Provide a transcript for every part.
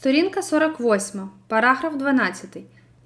Сторінка 48, параграф 12.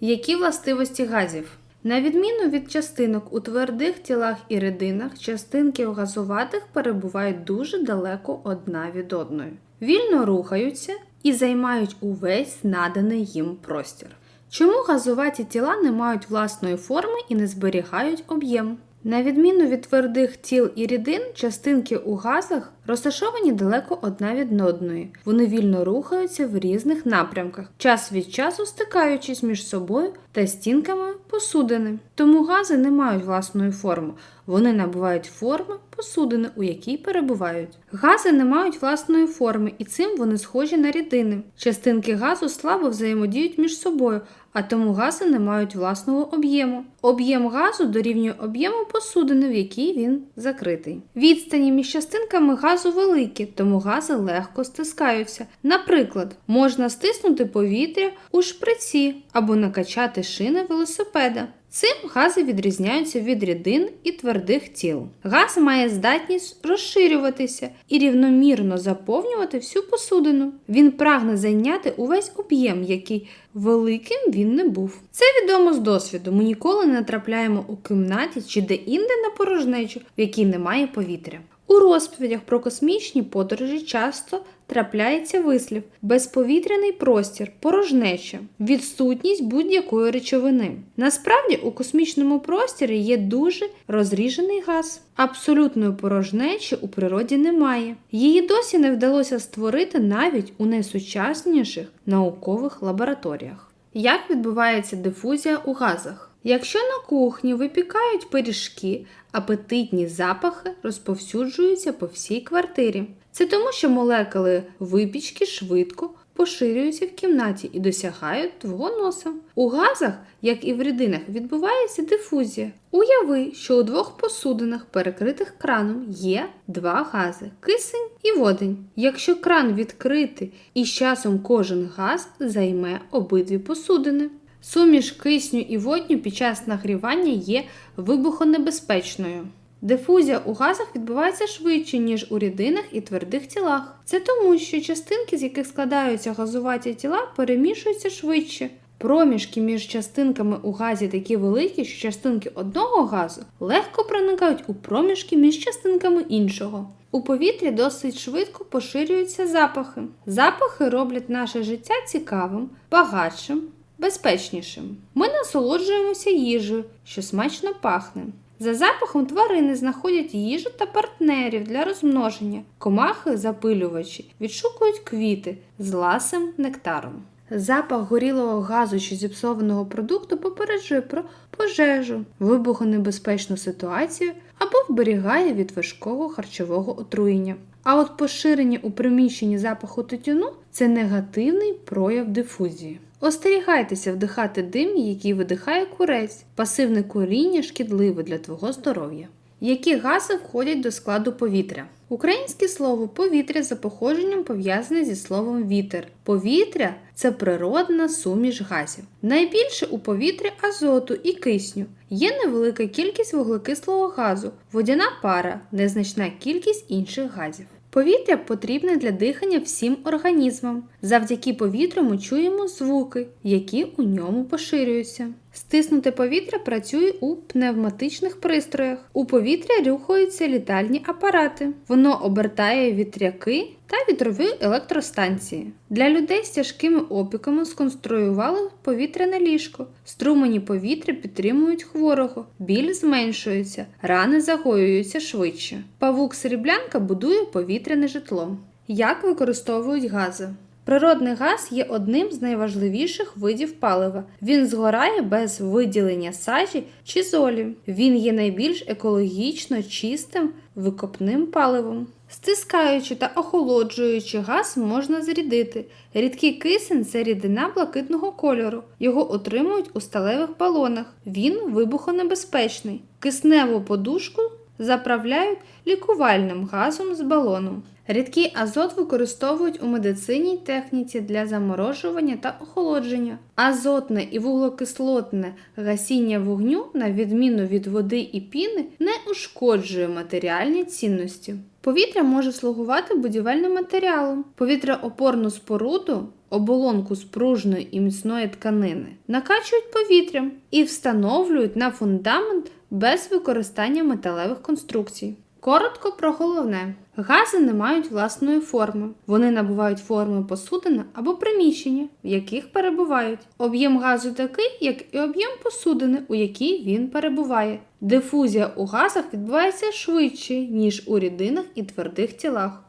Які властивості газів? На відміну від частинок у твердих тілах і рідинах, частинки в газуватих перебувають дуже далеко одна від одної, вільно рухаються і займають увесь наданий їм простір. Чому газуваті тіла не мають власної форми і не зберігають об'єм? На відміну від твердих тіл і рідин, частинки у газах розташовані далеко одна від одної. Вони вільно рухаються в різних напрямках, час від часу стикаючись між собою та стінками посудини. Тому гази не мають власної форми, вони набувають форми посудини, у якій перебувають. Гази не мають власної форми, і цим вони схожі на рідини. Частинки газу слабо взаємодіють між собою, а тому гази не мають власного об'єму. Об'єм газу дорівнює об'єму посудини, в якій він закритий. Відстані між частинками газу великі, тому гази легко стискаються. Наприклад, можна стиснути повітря у шприці або накачати шини велосипеда. Цим гази відрізняються від рідин і твердих тіл. Газ має здатність розширюватися і рівномірно заповнювати всю посудину. Він прагне зайняти увесь об'єм, який великим він не був. Це відомо з досвіду. Ми ніколи не натрапляємо у кімнаті чи де-інде на порожнечу, в якій немає повітря. У розповідях про космічні подорожі часто трапляється вислів безповітряний простір, порожнеча, відсутність будь-якої речовини. Насправді у космічному просторі є дуже розріжений газ. Абсолютної порожнечі у природі немає. Її досі не вдалося створити навіть у найсучасніших наукових лабораторіях. Як відбувається дифузія у газах? Якщо на кухні випікають пиріжки, апетитні запахи розповсюджуються по всій квартирі. Це тому, що молекули випічки швидко поширюються в кімнаті і досягають твого носа. У газах, як і в рідинах, відбувається дифузія. Уяви, що у двох посудинах, перекритих краном, є два гази кисень і водень. Якщо кран відкритий і з часом кожен газ займе обидві посудини. Суміш кисню і водню під час нагрівання є вибухонебезпечною. Дифузія у газах відбувається швидше, ніж у рідинах і твердих тілах. Це тому, що частинки, з яких складаються газуваті тіла, перемішуються швидше. Проміжки між частинками у газі такі великі, що частинки одного газу легко проникають у проміжки між частинками іншого. У повітрі досить швидко поширюються запахи. Запахи роблять наше життя цікавим, багатшим, безпечнішим. Ми насолоджуємося їжею, що смачно пахне. За запахом тварини знаходять їжу та партнерів для розмноження. Комахи, запилювачі, відшукують квіти з ласим нектаром. Запах горілого газу чи зіпсованого продукту попереджує про пожежу, вибухонебезпечну ситуацію або вберігає від важкого харчового отруєння. А от поширення у приміщенні запаху тютюну це негативний прояв дифузії. Остерігайтеся вдихати дим, який видихає курець. Пасивне куріння шкідливе для твого здоров'я. Які гази входять до складу повітря? Українське слово повітря за походженням пов'язане зі словом вітер. Повітря це природна суміш газів. Найбільше у повітрі азоту і кисню. Є невелика кількість вуглекислого газу, водяна пара, незначна кількість інших газів. Повітря потрібне для дихання всім організмам. Завдяки повітрю ми чуємо звуки, які у ньому поширюються. Стиснуте повітря працює у пневматичних пристроях. У повітря рухаються літальні апарати. Воно обертає вітряки та вітрові електростанції. Для людей з тяжкими опіками сконструювали повітряне ліжко. Струмені повітря підтримують хворого, біль зменшується, рани загоюються швидше. Павук сріблянка будує повітряне житло. Як використовують гази? Природний газ є одним з найважливіших видів палива. Він згорає без виділення сажі чи золі. Він є найбільш екологічно чистим викопним паливом. Стискаючи та охолоджуючи газ можна зарядити. Рідкий кисень це рідина блакитного кольору. Його отримують у сталевих балонах. Він вибухонебезпечний. Кисневу подушку заправляють лікувальним газом з балону. Рідкий азот використовують у медицинній техніці для заморожування та охолодження. Азотне і вуглекислотне гасіння вогню, на відміну від води і піни, не ушкоджує матеріальні цінності. Повітря може слугувати будівельним матеріалом. Повітряопорну споруду, оболонку з пружної і міцної тканини, накачують повітрям і встановлюють на фундамент без використання металевих конструкцій. Коротко про головне: гази не мають власної форми. Вони набувають форми посудини або приміщення, в яких перебувають. Об'єм газу такий, як і об'єм посудини, у якій він перебуває. Дифузія у газах відбувається швидше, ніж у рідинах і твердих тілах.